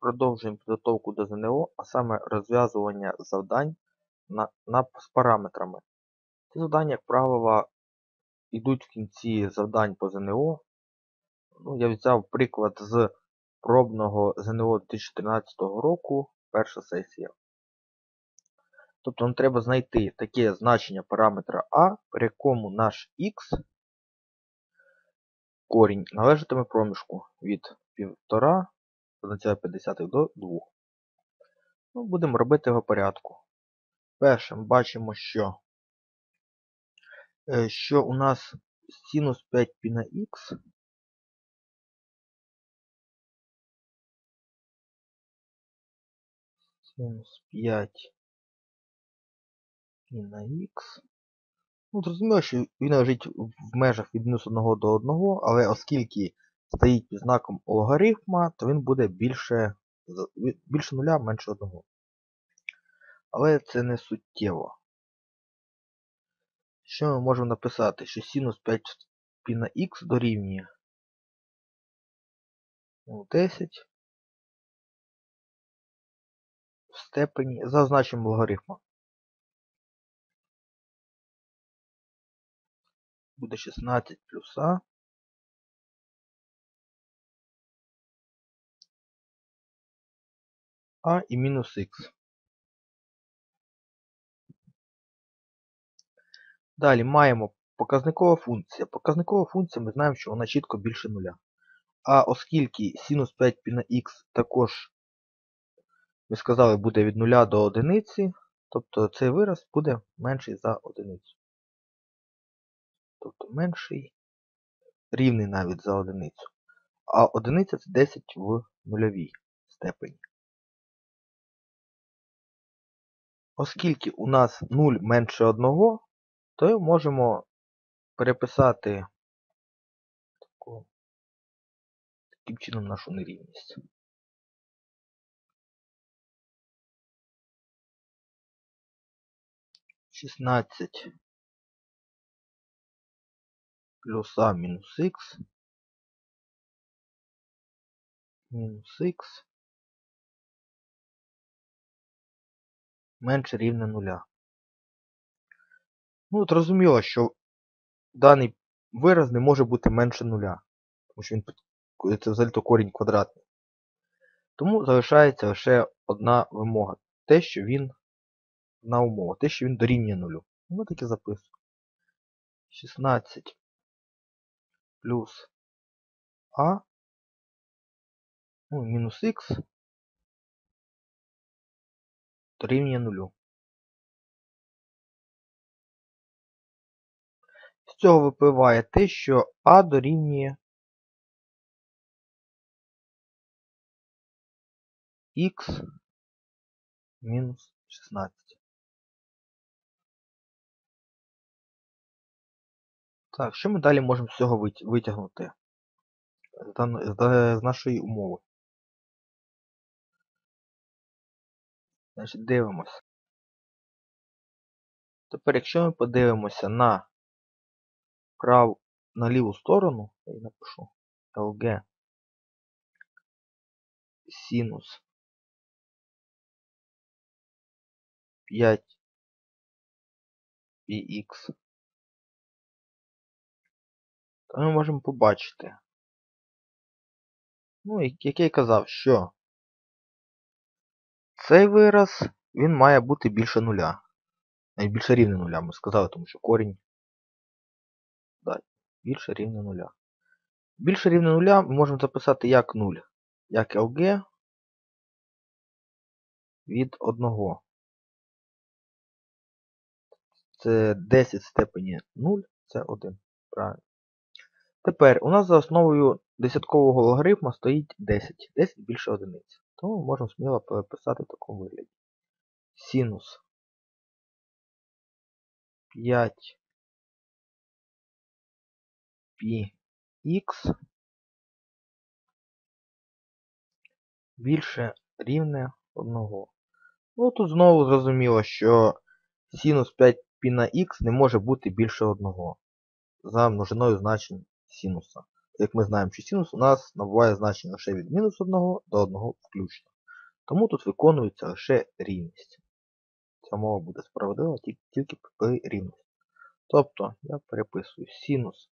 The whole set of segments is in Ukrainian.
Продовжуємо підготовку до ЗНО, а саме розв'язування завдань на, на, з параметрами. Ці завдання, як правило, йдуть в кінці завдань по ЗНО. Ну, я взяв приклад з пробного ЗНО 2013 року, перша сесія. Тобто нам треба знайти таке значення параметра А, при якому наш х корінь належатиме проміжку від 1,5 1,5 до 2. Ну, Будемо робити його порядку. Перше, ми бачимо, що е, що у нас синус 5 π на х синус 5 π на х. Ну, зрозуміло, що він лежить в межах від мінус 1 до 1, але оскільки стоїть під знаком логарифма, то він буде більше більше нуля, менше 1. Але це не суттєво. Що ми можемо написати? Що синус 5 π на х дорівнює 10 в степені за значенням логарифма. Буде 16 плюс А. А і мінус х. Далі маємо показникова функція. Показникова функція ми знаємо, що вона чітко більше нуля. А оскільки синус 5 π на х також, ми сказали, буде від 0 до 1, тобто цей вираз буде менший за одиницю. Тобто менший, рівний навіть за одиницю. А одиниця це 10 в нульовій степені. Оскільки у нас 0 менше 1, то можемо переписати таким чином нашу нерівність. Шістнадцять плюс А мінус х мінус х менше рівне нуля. Ну, от зрозуміло, що даний вираз не може бути менше нуля. Тому що він це взагалі то корінь квадратний. Тому залишається лише одна вимога. Те, що він на умова, те, що він дорівнює нулю. Ми так і записуємо. 16 плюс А ну, мінус х дорівнює нулю. З цього випливає те, що А дорівнює х мінус 16. Так, що ми далі можемо з цього витягнути з нашої умови? Значить, дивимося. Тепер, якщо ми подивимося на прав на ліву сторону, я напишу LG синус 5 px, то ми можемо побачити, ну, як я й казав, що цей вираз, він має бути більше нуля. Найбільше рівне нуля, ми сказали, тому що корінь да, більше рівне нуля. Більше рівне нуля ми можемо записати як 0, як LG від 1. Це 10 в степені 0, це 1. Правильно. Тепер у нас за основою десяткового логарифма стоїть 10. 10 більше одиниць. Тому можемо сміло переписати в такому вигляді. Синус 5 πx більше рівне 1. Ну тут знову зрозуміло, що синус 5 π на х не може бути більше 1 за множиною значень синуса. як ми знаємо, що синус у нас набуває значення лише від мінус 1 до 1 включно. Тому тут виконується лише рівність. Ця мова буде справедлива тільки при рівності. Тобто я переписую синус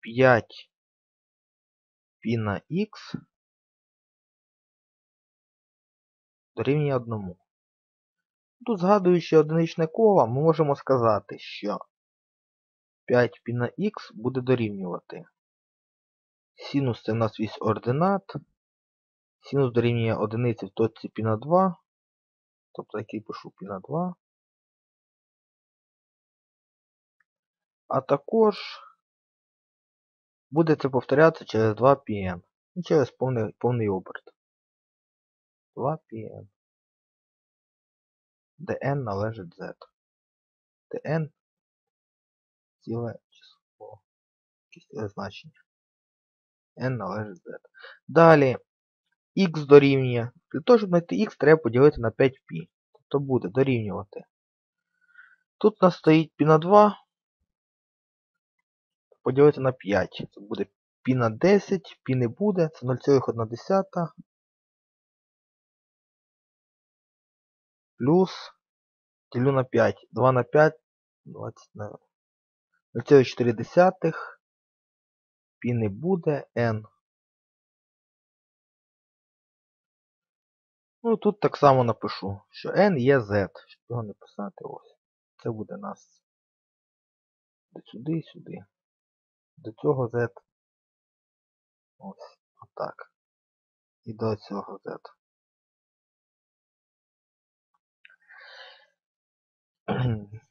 5 π на х дорівнює 1. Тут, згадуючи одиничне коло, ми можемо сказати, що 5 π на х буде дорівнювати. Синус це в нас вісь ординат. Синус дорівнює одиниці в точці π на 2. Тобто який пишу π на 2. А також буде це повторятися через 2 πn. Через повний, повний оберт. 2 πn де n належить z. Де n ціле число. Ціле значення. n належить z. Далі x дорівнює. Для того, щоб знайти x, треба поділити на 5π. Тобто буде дорівнювати. Тут у нас стоїть π на 2. Поділити на 5. Це буде π на 10, π не буде, це 0,1 Плюс делю на 5. 2 на 5, 20 на 0,4. Пі не буде, n. Ну тут так само напишу, що n є z. Щоб його не писати, ось. Це буде нас. До сюди і сюди. До цього z. Ось. Отак. І до цього z.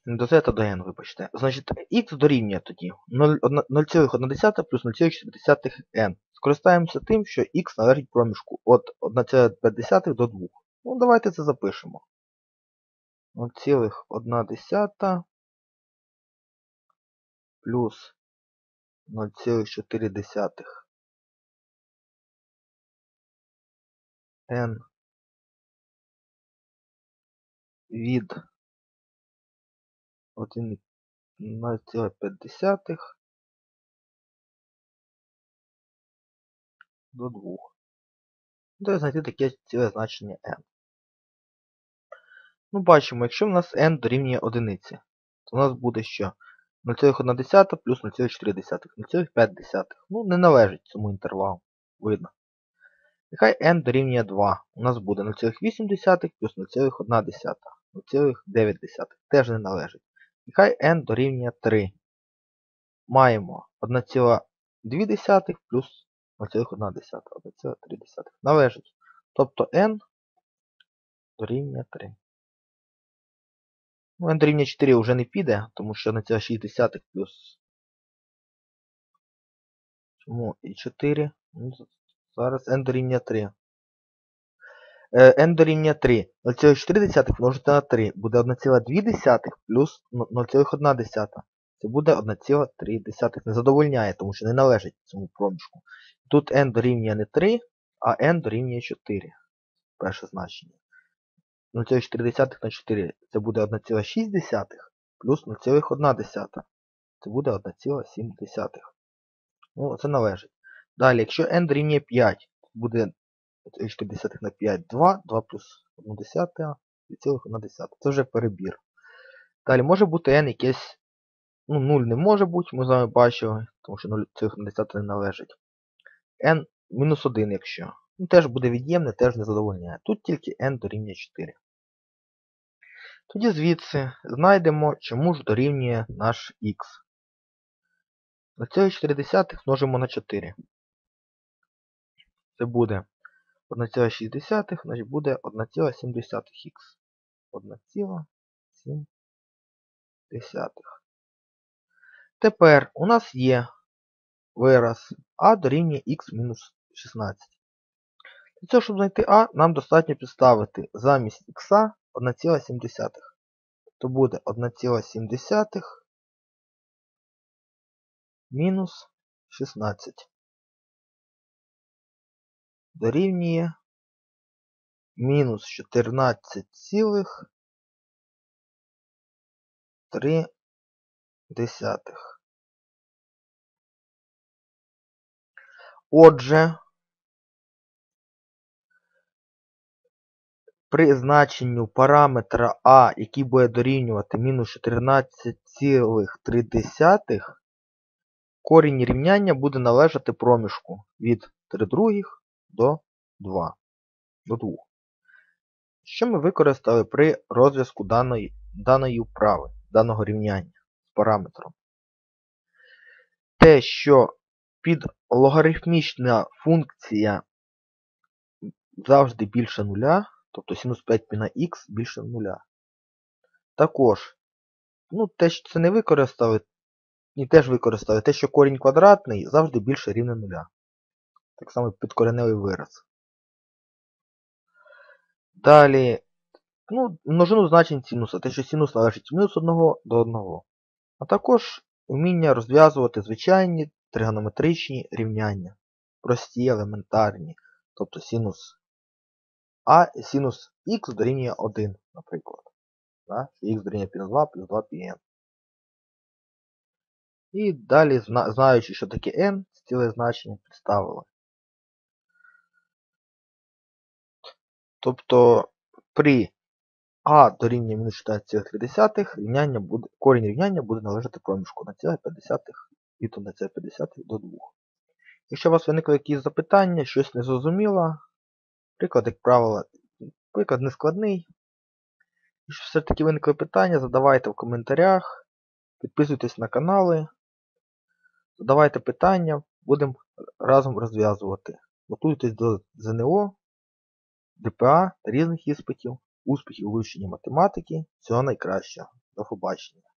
До z до n, вибачте. Значить, x дорівнює тоді 0,1 плюс 0,4n. Скористаємося тим, що x належить проміжку від 1,5 до 2. Ну, давайте це запишемо. 0,1 плюс 0,4 n від 1,5 до 2. Треба знайти таке ціле значення n. Ну, бачимо, якщо в нас n дорівнює 1, то у нас буде що? 0,1 плюс 0,4, 0,5. Ну, не належить цьому інтервалу. Видно. Нехай n дорівнює 2. У нас буде 0,8 плюс 0,1, 0,9. Теж не належить. Нехай n дорівнює 3. Маємо 1,2 плюс 0,1. 1,3. Належить. Тобто n дорівнює 3. Ну, n дорівнює 4 вже не піде, тому що 1,6 плюс. Чому і 4? Ну, зараз n дорівнює 3 n дорівнює 3. 0,4 множити на 3 буде 1,2 плюс 0,1. Це буде 1,3. Не задовольняє, тому що не належить цьому проміжку. Тут n дорівнює не 3, а n дорівнює 4. Перше значення. 0,4 на 4 це буде 1,6 плюс 0,1. Це буде 1,7. Ну, це належить. Далі, якщо n дорівнює 5, буде 4 на 5, 2, 2 плюс 1 десята, 2,1. Це вже перебір. Далі може бути n якесь. Ну, 0 не може бути, ми з вами бачили, тому що 0,1 не належить. n мінус 1, якщо. Ну, Теж буде від'ємне, теж не задовольняє. Тут тільки n дорівнює 4. Тоді звідси знайдемо, чому ж дорівнює наш х. На 4 множимо на 4. Це буде 1,6, значить буде 1,7х. 1,7. Тепер у нас є вираз а дорівнює х мінус 16. Для цього, щоб знайти а, нам достатньо підставити замість х 1,7. То буде 1,7 мінус 16 дорівнює мінус 14,3 десятих. Отже, при значенню параметра а, який буде дорівнювати мінус 14,3, корінь рівняння буде належати проміжку від 3 других до 2. До 2. Що ми використали при розв'язку даної, даної вправи, даного рівняння з параметром? Те, що під логарифмічна функція завжди більше нуля, тобто синус 5 пі на х більше нуля. Також, ну, те, що це не використали, і теж використали те, що корінь квадратний завжди більше рівне нуля. Так само підкореневий вираз. Далі, ну, множину значень синуса, те, що синус належить мінус 1 до 1. А також вміння розв'язувати звичайні тригонометричні рівняння. Прості, елементарні. Тобто синус А синус х дорівнює 1, наприклад. Х дорівнює плюс 2 плюс 2 πn. І далі, знаючи, що таке n, ціле значення підставили. Тобто при а дорівнює мінус 14,3 рівняння буде, корінь рівняння буде належати проміжку на ціле 50 і то на ціле 50 до 2. Якщо у вас виникли якісь запитання, щось не зрозуміло, приклад, як правило, приклад не складний. Якщо все-таки виникли питання, задавайте в коментарях, підписуйтесь на канали, задавайте питання, будемо разом розв'язувати. Готуйтесь до ЗНО. ДПА та різних іспитів, успіхів у вивченні математики. Всього найкращого. До побачення.